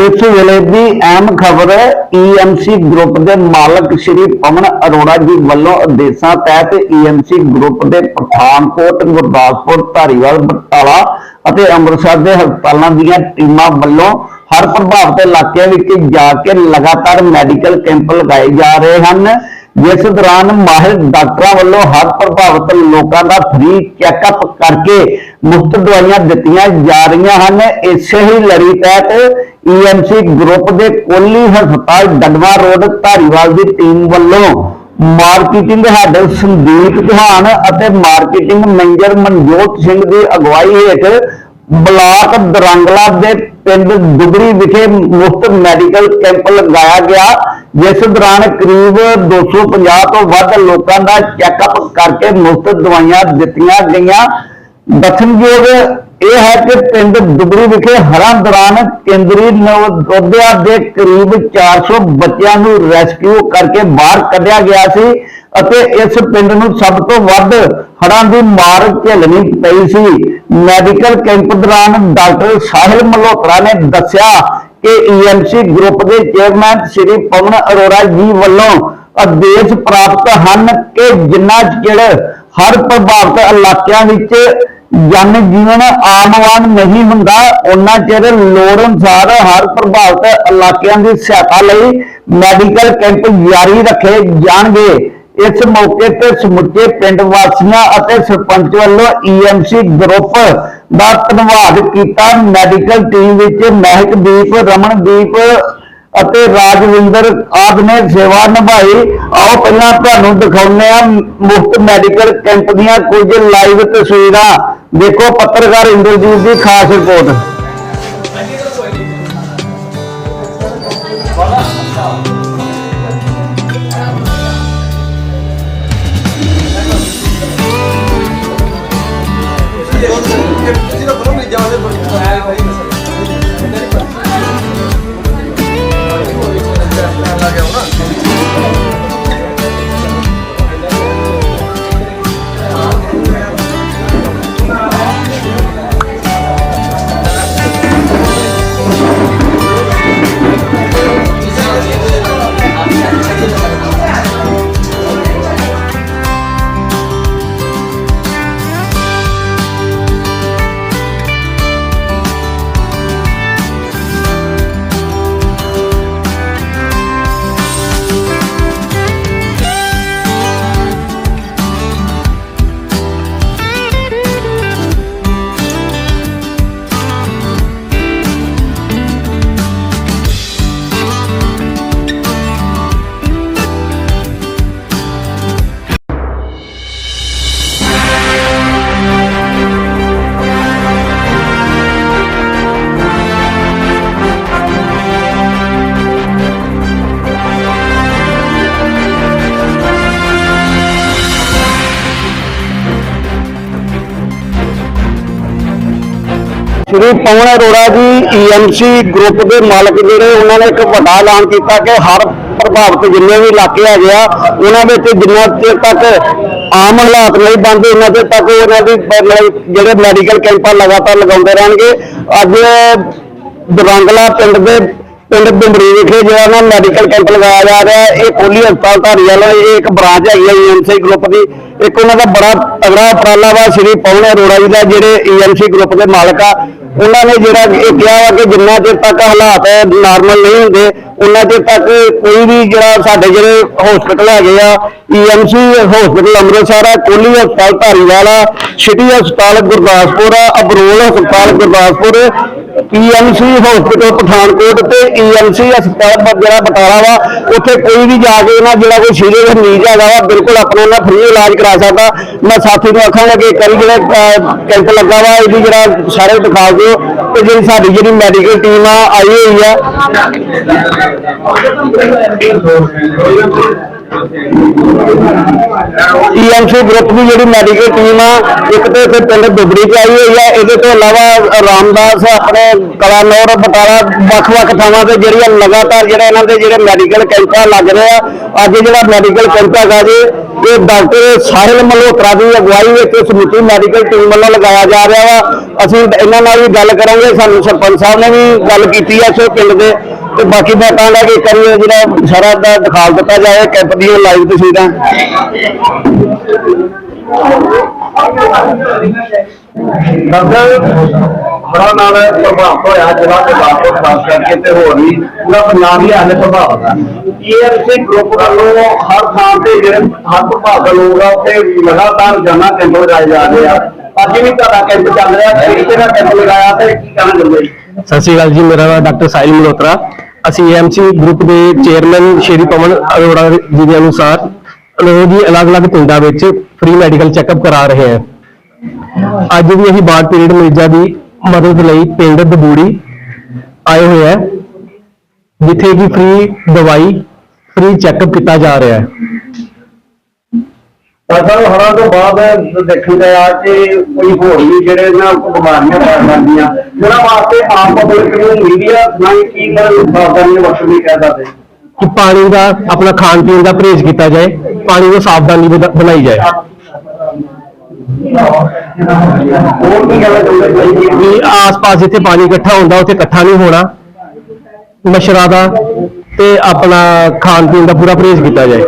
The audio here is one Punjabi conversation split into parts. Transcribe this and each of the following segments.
ਇਸ ਵੇਲੇ ਦੀ ਅਹਿਮ ਖਬਰ ਈਐਮਸੀ ਗਰੁੱਪ ਦੇ ਮਾਲਕ ਸ਼੍ਰੀ ਪਵਨ ਅਰੋੜਾ ਜੀ ਵੱਲੋਂ ਆਦੇਸ਼ਾਂ ਤਹਿਤ ਈਐਮਸੀ ਗਰੁੱਪ ਦੇ ਪਠਾਨਕੋਟ, ਗੁਰਦਾਸਪੁਰ, ਧਾਰੀਵਾਲ, ਬਟਾਲਾ ਅਤੇ ਅੰਮ੍ਰਿਤਸਰ ਦੇ ਹਸਪਤਾਲਾਂ ਦੀਆਂ ਟੀਮਾਂ ਵੱਲੋਂ ਹਰ ਪ੍ਰਭਾਵਿਤ ਇਲਾਕਿਆਂ ਵਿੱਚ ਜਾ ਕੇ ਲਗਾਤਾਰ ਮੈਡੀਕਲ ਕੈਂਪ ਲਗਾਏ ਜਾ ਰਹੇ ਹਨ। ਜਿਸ ਦੌਰਾਨ ਮਾਹਿਰ ਡਾਕਟਰਾਂ ਵੱਲੋਂ ਹਰ ਪ੍ਰਭਾਵਿਤ ਲੋਕਾਂ ਦਾ ਫ੍ਰੀ ਚੈੱਕਅਪ ਕਰਕੇ ਮੁਫਤ ਦਵਾਈਆਂ ਦਿੱਤੀਆਂ ਜਾ ਰਹੀਆਂ ਹਨ। ਇਸੇ ਹੀ ਲੜੀ ਤਹਿਤ ਈਐਮਸੀ ਗਰੁੱਪ ਦੇ ਕੋਲੀ ਹਸਪਤਾਲ ਡਗਵਾ ਰੋਡ ਧਾਰੀਵਾਲ ਦੀ ਟੀਮ ਵੱਲੋਂ ਮਾਰਕੀਟਿੰਗ ਹੈਡ ਸੰਦੀਪ ਚੌਹਾਨ ਅਤੇ ਮਾਰਕੀਟਿੰਗ ਮੈਨੇਜਰ ਮਨਜੋਤ ਸਿੰਘ ਦੀ ਅਗਵਾਈ ਹੇਠ ਬਲਾਕ ਦਰੰਗਲਾ ਦੇ ਪਿੰਡ ਦੁਗਰੀ ਵਿਖੇ ਮੁਫਤ ਮੈਡੀਕਲ ਕੈਂਪ ਲਗਾਇਆ ਗਿਆ, ਜਿਸ ਦੌਰਾਨ ਕਰੀਬ 250 ਤੋਂ ਵੱਧ ਲੋਕਾਂ ਦਾ ਚੈੱਕਅਪ ਕਰਕੇ ਮੁਫਤ ਦਵਾਈਆਂ ਦਿੱਤੀਆਂ ਗਈਆਂ। ਦੱਸਣਯੋਗ ਇਹ ਹੈ ਕਿ ਪਿੰਡ ਦੁਗਰੀ ਵਿਖੇ ਹਰਾਂ ਦੌਰਾਨ ਕੇਂਦਰੀ ਨਵੋਦਿਆ ਦੇ ਕਰੀਬ 400 ਬੱਚਿਆਂ ਨੂੰ ਰੈਸਕਿਊ ਕਰਕੇ ਬਾਹਰ ਕੱਢਿਆ ਗਿਆ ਸੀ ਅਤੇ ਇਸ ਪਿੰਡ ਨੂੰ ਸਭ ਤੋਂ ਵੱਧ ਹੜ੍ਹਾਂ ਦੀ ਮਾਰ ਝੱਲਣੀ ਪਈ ਸੀ। ਮੈਡੀਕਲ ਕੈਂਪ ਦੌਰਾਨ ਡਾਕਟਰ ਸਾਹਿਲ ਮਲਹੋਤਰਾ ਨੇ ਦੱਸਿਆ ਕਿ ਈਐਮਸੀ ਗਰੁੱਪ ਦੇ ਚੇਅਰਮੈਨ ਸ਼੍ਰੀ ਪਵਨ ਅਰੋੜਾ ਜੀ ਵੱਲੋਂ ਆਦੇਸ਼ ਪ੍ਰਾਪਤ ਹਨ ਕਿ ਜਿੰਨਾ ਚਿਰ ਹਰ ਪ੍ਰਭਾਵਿਤ ਇਲਾਕਿਆਂ ਵਿੱਚ ਜਨ ਜੀਵਨ ਆਮਵਾਨ ਨਹੀਂ ਹੁੰਦਾ, ਉਹਨਾਂ ਚਿਰ ਲੋੜ ਅਨੁਸਾਰ ਹਰ ਪ੍ਰਭਾਵਿਤ ਇਲਾਕਿਆਂ ਦੀ ਸਹਾਇਤਾ ਲਈ ਮੈਡੀਕਲ ਕੈਂਪ ਜਾਰੀ ਰੱਖੇ ਜਾਣਗੇ। ਇਸ ਮੌਕੇ ਤੇ ਸਮੁੱਚੇ ਪਿੰਡ ਵਾਸੀਆਂ ਅਤੇ ਸਰਪੰਚ ਵੱਲੋਂ ਈਐਮਸੀ ਗਰੁੱਪ ਦਾ ਧੰਨਵਾਦ ਕੀਤਾ। ਮੈਡੀਕਲ ਟੀਮ ਵਿੱਚ ਮਹਿਕਦੀਪ, ਰਮਨਦੀਪ ਅਤੇ ਰਾਜਵਿੰਦਰ ਆਦਿ ਨੇ ਸੇਵਾ ਨਿਭਾਈ। ਆਓ ਪਹਿਲਾਂ ਤੁਹਾਨੂੰ ਦਿਖਾਉਂਦੇ ਆ ਮੁਫਤ ਮੈਡੀਕਲ ਕੈਂਪ ਦੀਆਂ ਕੁਝ ਲਾਈਵ ਤਸਵੀਰਾਂ। ਦੇਖੋ ਪੱਤਰਕਾਰ ਇੰਦਰਜੀਤ ਦੀ ਖਾਸ ਰਿਪੋਰਟ। ਸ਼੍ਰੀ ਪਵਨ ਅਰੋੜਾ ਜੀ ਈਐਮਸੀ ਗਰੁੱਪ ਦੇ ਮਾਲਕ ਜਿਹੜੇ, ਉਹਨਾਂ ਨੇ ਇੱਕ ਵੱਡਾ ਐਲਾਨ ਕੀਤਾ ਕਿ ਹਰ ਪ੍ਰਭਾਵਿਤ ਜਿੰਨੇ ਵੀ ਇਲਾਕੇ ਹੈਗੇ ਆ, ਉਹਨਾਂ ਵਿੱਚ ਜਿੰਨਾ ਚਿਰ ਤੱਕ ਆਮ ਹਾਲਾਤ ਨਹੀਂ ਬਣਦੇ, ਉਹਨਾਂ ਚਿਰ ਤੱਕ ਉਹਨਾਂ ਦੀ ਜਿਹੜੇ ਮੈਡੀਕਲ ਕੈਂਪਾਂ ਲਗਾਤਾਰ ਲਗਾਉਂਦੇ ਰਹਿਣਗੇ। ਅੱਜ ਦਰੰਗਲਾ ਪਿੰਡ ਦੇ ਪਿੰਡ ਬਿੰਬਰੀ ਵਿਖੇ ਜਿਹੜਾ ਨਾ ਮੈਡੀਕਲ ਕੈਂਪ ਲਗਾਇਆ ਜਾ ਰਿਹਾ ਇਹ ਕੋਲੀ ਹਸਪਤਾਲ ਧਾਰੀਵਾਲ ਇਹ ਇੱਕ ਬ੍ਰਾਂਚ ਹੈਗੀ ਹੈ ਈਐਮਸੀ ਗਰੁੱਪ ਦੀ। ਇੱਕ ਉਹਨਾਂ ਦਾ ਬੜਾ ਤਗੜਾ ਉਪਰਾਲਾ ਵਾ, ਸ਼੍ਰੀ ਪਵਨ ਅਰੋੜਾ ਜੀ ਦਾ, ਜਿਹੜੇ ਈਐਮਸੀ ਗਰੁੱਪ ਦੇ ਮਾਲਕ ਆ। ਉਹਨਾਂ ਨੇ ਜਿਹੜਾ ਇਹ ਕਿਹਾ ਵਾ ਕਿ ਜਿੰਨਾ ਚਿਰ ਤੱਕ ਹਾਲਾਤ ਨਾਰਮਲ ਨਹੀਂ ਹੁੰਦੇ, ਉਹਨਾਂ ਚਿਰ ਤੱਕ ਕੋਈ ਵੀ ਜਿਹੜਾ ਸਾਡੇ ਜਿਹੜੇ ਹਸਪੀਟਲ ਹੈਗੇ ਆ ਈਐਮਸੀ ਹਸਪੀਟਲ ਅੰਮ੍ਰਿਤਸਰ ਆ ਕੋਲੀ ਹਸਪਤਾਲ ਧਾਰੀਵਾਲ ਆ ਸਿਟੀ ਹਸਪਤਾਲ ਗੁਰਦਾਸਪੁਰ ਆ, ਅਬਰੋਲ ਹਸਪਤਾਲ ਗੁਰਦਾਸਪੁਰ ਈਐਮਸੀ ਹਸਪੀਟਲ ਪਠਾਨਕੋਟ ਤੇ ਈਐਮਸੀ ਹਸਪਤਾਲ ਜਿਹੜਾ ਬਟਾਲਾ ਵਾ, ਉੱਥੇ ਕੋਈ ਵੀ ਜਾ ਕੇ ਨਾ ਜਿਹੜਾ ਕੋਈ ਸੀਰੀਅਸ ਮਰੀਜ਼ ਹੈਗਾ ਵਾ, ਬਿਲਕੁਲ ਆਪਣਾ ਨਾ ਫ੍ਰੀ ਇਲਾਜ ਕਰਾ ਸਕਦਾ। ਮੈਂ ਸਾਥੀ ਨੂੰ ਆਖਾਂਗਾ ਕਿ ਕਰੀ ਜਿਹੜਾ ਕੈਂਪ ਲੱਗਾ ਵਾ, ਇਹਦੀ ਜਿਹੜਾ ਸਾਰੇ ਦਿਖਾ ਦਿਓ ਤੇ ਜਿਹੜੀ ਸਾਡੀ ਜਿਹੜੀ ਮੈਡੀਕਲ ਟੀਮ ਆ, ਆਈ ਹੋਈ ਆ। ਈਐਮਸੀ ਗਰੁੱਪ ਦੀ ਜਿਹੜੀ ਮੈਡੀਕਲ ਟੀਮ ਆ, ਇੱਕ ਤੇ ਇੱਥੇ ਪਿੰਡ ਦੁਬੜੀ ਚ ਆਈ ਹੋਈ ਆ, ਇਹਦੇ ਤੋਂ ਇਲਾਵਾ ਰਾਮਦਾਸ ਆਪਣੇ ਕਲਾਨੌਰ ਬਟਾਲਾ ਵੱਖ-ਵੱਖ ਥਾਵਾਂ ਤੇ ਜਿਹੜੀਆਂ ਲਗਾਤਾਰ ਜਿਹੜੇ ਇਹਨਾਂ ਦੇ ਜਿਹੜੇ ਮੈਡੀਕਲ ਕੈਂਪਾਂ ਲੱਗ ਰਹੇ ਆ, ਅੱਜ ਜਿਹੜਾ ਮੈਡੀਕਲ ਕੈਂਪ ਹੈਗਾ ਜੀ, ਇਹ ਡਾਕਟਰ ਸਾਹਿਲ ਮਲਹੋਤਰਾ ਦੀ ਅਗਵਾਈ ਵਿੱਚ ਸਮੁੱਚੀ ਮੈਡੀਕਲ ਟੀਮ ਵੱਲੋਂ ਲਗਾਇਆ ਜਾ ਰਿਹਾ ਵਾ। ਅਸੀਂ ਇਹਨਾਂ ਨਾਲ ਵੀ ਗੱਲ ਕਰਾਂਗੇ, ਸਾਨੂੰ ਸਰਪੰਚ ਸਾਹਿਬ ਨੇ ਵੀ ਗੱਲ ਕੀਤੀ ਆ ਸੋ ਪਿੰਡ ਦੇ। ਤੇ ਬਾਕੀ ਮੈਂ ਕਹਾਂਗਾ ਕਿ ਕਰੀ ਜਿਹੜਾ ਸਾਰਾ ਦਾ ਦਿਖਾਲ ਦਿੱਤਾ ਜਾਏ ਕੈਂਪ ਦੀਆਂ ਲਾਈਵ ਤਸਵੀਰਾਂ ਡਾਕਟਰ ਬੜਾ ਨਾਲ ਪ੍ਰਭਾਵਿਤ ਹੋਇਆ ਜਿਹੜਾ ਤੇ ਬਾਪੋ ਖਾਸ ਕਰਕੇ ਤੇ ਹੋਰ ਵੀ ਪੂਰਾ ਪੰਜਾਬ ਹੀ ਹਾਲੇ ਪ੍ਰਭਾਵਿਤ ਆ। ਈਐਮਸੀ ਗਰੁੱਪ ਵੱਲੋਂ ਹਰ ਥਾਂ ਤੇ ਜਿਹੜੇ ਹਰ ਪ੍ਰਭਾਵਿਤ ਲੋਕ ਆ ਉੱਥੇ ਲਗਾਤਾਰ ਜਾਨਾ ਕੈਂਪ ਲਗਾਏ ਜਾ ਰਹੇ ਆ। ਅੱਜ ਵੀ ਤੁਹਾਡਾ ਕੈਂਪ ਚੱਲ ਰਿਹਾ ਕਿਹੜੀ ਤਰ੍ਹਾਂ ਕੈਂਪ ਲਗਾਇਆ ਤੇ ਕੀ ਕਹਿਣਾ ਚਾਹੁੰਦੇ ਜੀ ਸਤਿ ਸ਼੍ਰੀ ਅਕਾਲ ਜੀ ਮੇਰਾ ਨਾਮ ਡਾਕਟਰ ਸਾਹਿਲ ਮਲਹੋਤਰਾ। ਅਸੀਂ ਐਮਸੀ ਗਰੁੱਪ ਦੇ ਚੇਅਰਮੈਨ ਸ਼੍ਰੀ ਪਵਨ ਅਰੋੜਾ ਜੀ ਦੇ ਅਨੁਸਾਰ ਅਨੋਜ ਹੀ ਅਲੱਗ-ਅਲੱਗ ਪਿੰਡਾਂ ਵਿੱਚ ਫ੍ਰੀ ਮੈਡੀਕਲ ਚੈੱਕਅਪ ਕਰਾ ਰਹੇ ਹਾਂ। ਅੱਜ ਵੀ ਅਸੀਂ ਬਾੜ ਪੀੜਤ ਮਰੀਜ਼ਾਂ ਦੀ ਮਦਦ ਲਈ ਪਿੰਡ ਦਬੂੜੀ ਆਏ ਹੋਏ ਹੈ, ਜਿੱਥੇ ਕਿ ਫ੍ਰੀ ਦਵਾਈ ਫ੍ਰੀ ਚੈੱਕਅਪ ਕੀਤਾ ਜਾ ਰਿਹਾ ਹੈ। ਪਰ ਹਰਾਂ ਤੋਂ ਬਾਅਦ ਦੇਖਣ ਦਾ ਆ ਕਿ ਕੋਈ ਹੋਰ ਵੀ ਜਿਹੜੇ ਨਾ ਬਿਮਾਰੀਆਂ ਫੈਲ ਜਾਂਦੀਆਂ ਜਿਹੜਾ ਵਾਸਤੇ ਆਮ ਪਬਲਿਕ ਨੂੰ ਮੀਡੀਆ ਨਾਲ ਕੀ ਸਾਵਧਾਨੀਆਂ ਵਰਤਣੀ ਕਹਿ ਸਕਦੇ ਕਿ ਪਾਣੀ ਦਾ ਆਪਣਾ ਖਾਣ ਪੀਣ ਦਾ ਪਰਹੇਜ਼ ਕੀਤਾ ਜਾਏ ਪਾਣੀ ਨੂੰ ਸਾਵਧਾਨੀ ਬਣਾ- ਬਣਾਈ ਜਾਏ। ਹੋਰ ਕੀ ਕਹਿਣਾ ਚਾਹੁੰਦੇ ਜੀ ਵੀ ਆਸ-ਪਾਸ ਜਿੱਥੇ ਪਾਣੀ ਇਕੱਠਾ ਹੁੰਦਾ ਉੱਥੇ ਇਕੱਠਾ ਨਹੀਂ ਹੋਣਾ ਮੱਛਰਾਂ ਦਾ ਤੇ ਆਪਣਾ ਖਾਣ ਪੀਣ ਦਾ ਪੂਰਾ ਪਰਹੇਜ਼ ਕੀਤਾ ਜਾਏ।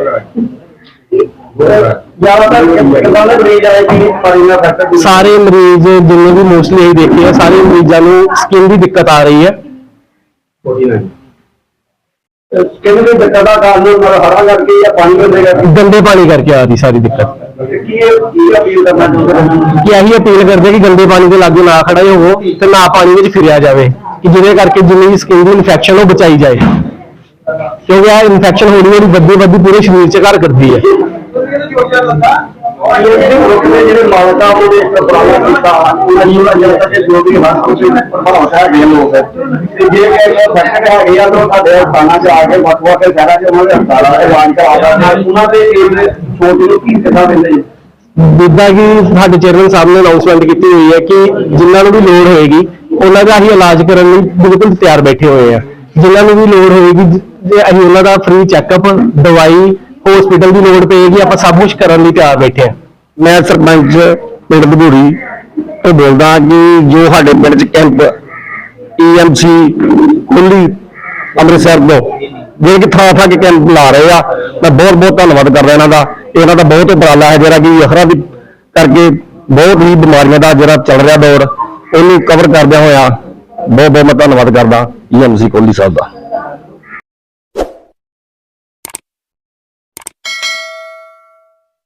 ਜ਼ਿਆਦਾਤਰ ਕਿਸਾਨਾਂ ਦੇ ਮਰੀਜ਼ ਆਏ ਕਿ ਪਾਣੀ ਨਾਲ ਫੈਕਟ ਸਾਰੇ ਮਰੀਜ਼ ਜਿੰਨੇ ਵੀ ਮੋਸਟਲੀ ਅਸੀਂ ਦੇਖੇ ਆ ਸਾਰੇ ਮਰੀਜ਼ਾਂ ਨੂੰ ਸਕਿਨ ਦੀ ਦਿੱਕਤ ਆ ਰਹੀ ਹੈ ਕਿੰਨੇ ਦੇ ਦਿੱਕਤ ਦਾ ਕਾਰਨ ਮਤਲਬ ਹਰਾ ਕਰਕੇ ਜਾਂ ਪਾਣੀ ਦੇ ਦੇਗਾ ਗੰਦੇ ਪਾਣੀ ਕਰਕੇ ਆ ਰਹੀ ਸਾਰੀ ਦਿੱਕਤ ਕੀ ਇਹ ਕੀ ਅਪੀਲ ਕਰਨਾ ਚਾਹੁੰਦੇ ਹੋ ਕਿ ਇਹੀ ਅਪੀਲ ਕਰਦੇ ਕਿ ਗੰਦੇ ਪਾਣੀ ਦੇ ਲਾਗੇ ਨਾ ਖੜਾ ਹੋਵੋ ਤੇ ਨਾ ਪਾਣੀ ਵਿੱਚ ਫਿਰਿਆ ਜਾਵੇ ਕਿ ਜਿਹਦੇ ਕਰਕੇ ਜਿੰਨੀ ਸਕਿਨ ਦੀ ਇਨਫੈਕਸ਼ਨ ਉਹ ਬਚਾਈ ਜਾਏ ਕਿਉਂਕਿ ਇਹ ਇਨਫੈਕਸ਼ਨ ਹੌਲੀ ਹੌਲੀ ਵੱਧਦੀ ਵੱਧਦੀ ਪੂਰੇ ਸਰੀਰ 'ਚ ਘਰ ਕਰਦੀ ਹੈ ਜਿਹੜੇ ਮਾਲਕਾਂ ਉਹਦੇ ਪ੍ਰਭਾਵ ਕੀਤਾ ਉਹਨਾਂ ਨੂੰ ਜਿਹੜਾ ਕਿ ਜੋ ਵੀ ਹਰ ਕੁਝ ਪ੍ਰਭਾਵ ਹੈ ਗਏ ਲੋਕ। ਤੇ ਜੇ ਕਿਸੇ ਫੈਕਟ ਹੈਗੇ ਆ ਤਾਂ ਸਾਡੇ ਹਸਪਤਾਲਾਂ 'ਚ ਆ ਕੇ ਵੱਖ ਵੱਖ ਸ਼ਹਿਰਾਂ 'ਚ ਉਹਨਾਂ ਦੇ ਹਸਪਤਾਲਾਂ ਦੇ ਵਾਂਝ ਕਰਾ ਸਕਦੇ ਉਹਨਾਂ ਦੇ ਇਸ ਛੋਟੀ ਨੂੰ ਕੀ ਸਿੱਖਾ ਦਿੰਦੇ ਜੀ ਜਿੱਦਾਂ ਕਿ ਸਾਡੇ ਚੇਅਰਮੈਨ ਸਾਹਿਬ ਨੇ ਅਨਾਉਂਸਮੈਂਟ ਕੀਤੀ ਹੋਈ ਹੈ ਕਿ ਜਿਨ੍ਹਾਂ ਨੂੰ ਵੀ ਲੋੜ ਹੋਏਗੀ ਉਹਨਾਂ ਦਾ ਹੀ ਇਲਾਜ ਕਰਨ ਲਈ ਬਿਲਕੁਲ ਤਿਆਰ ਬੈਠੇ ਹੋਏ ਆ। ਜਿਨ੍ਹਾਂ ਨੂੰ ਵੀ ਲੋੜ ਹੋਏਗੀ ਅਸੀਂ ਉਹਨਾਂ ਦਾ ਫ੍ਰੀ ਚੈੱਕਅਪ ਦਵਾਈ ਹਸਪੀਟਲ ਦੀ ਲੋੜ ਪਏਗੀ ਆਪਾਂ ਸਭ ਕੁਝ ਕਰਨ ਲਈ ਤਿਆਰ ਬੈਠੇ ਆ ਮੈਂ ਸਰਪੰਚ ਪਿੰਡ ਬਧੂੜੀ ਤੋਂ ਬੋਲਦਾ ਕਿ ਜੋ ਸਾਡੇ ਪਿੰਡ 'ਚ ਕੈਂਪ ਈਐਮਸੀ ਖੁੱਲੀ ਅੰਮ੍ਰਿਤਸਰ ਤੋਂ, ਜਿਹੜੇ ਕਿ ਥਾਂ ਥਾਂ ਕੇ ਕੈਂਪ ਲਾ ਰਹੇ ਆ, ਮੈਂ ਬਹੁਤ ਬਹੁਤ ਧੰਨਵਾਦ ਕਰਦਾ ਇਹਨਾਂ ਦਾ। ਇਹਨਾਂ ਦਾ ਬਹੁਤ ਉਪਰਾਲਾ ਹੈ ਜਿਹੜਾ ਕਿ ਅਖਰਾ ਦੀ ਕਰਕੇ ਬਹੁਤ ਹੀ ਬਿਮਾਰੀਆਂ ਦਾ ਜਿਹੜਾ ਚੱਲ ਰਿਹਾ ਦੌਰ, ਉਹਨੂੰ ਕਵਰ ਕਰਦਿਆਂ ਹੋਇਆ ਬਹੁਤ ਬਹੁਤ ਮੈਂ ਧੰਨਵਾਦ ਕਰਦਾ ਈਐਮਸੀ ਕੋਹਲੀ ਸਾਹਿਬ ਦਾ।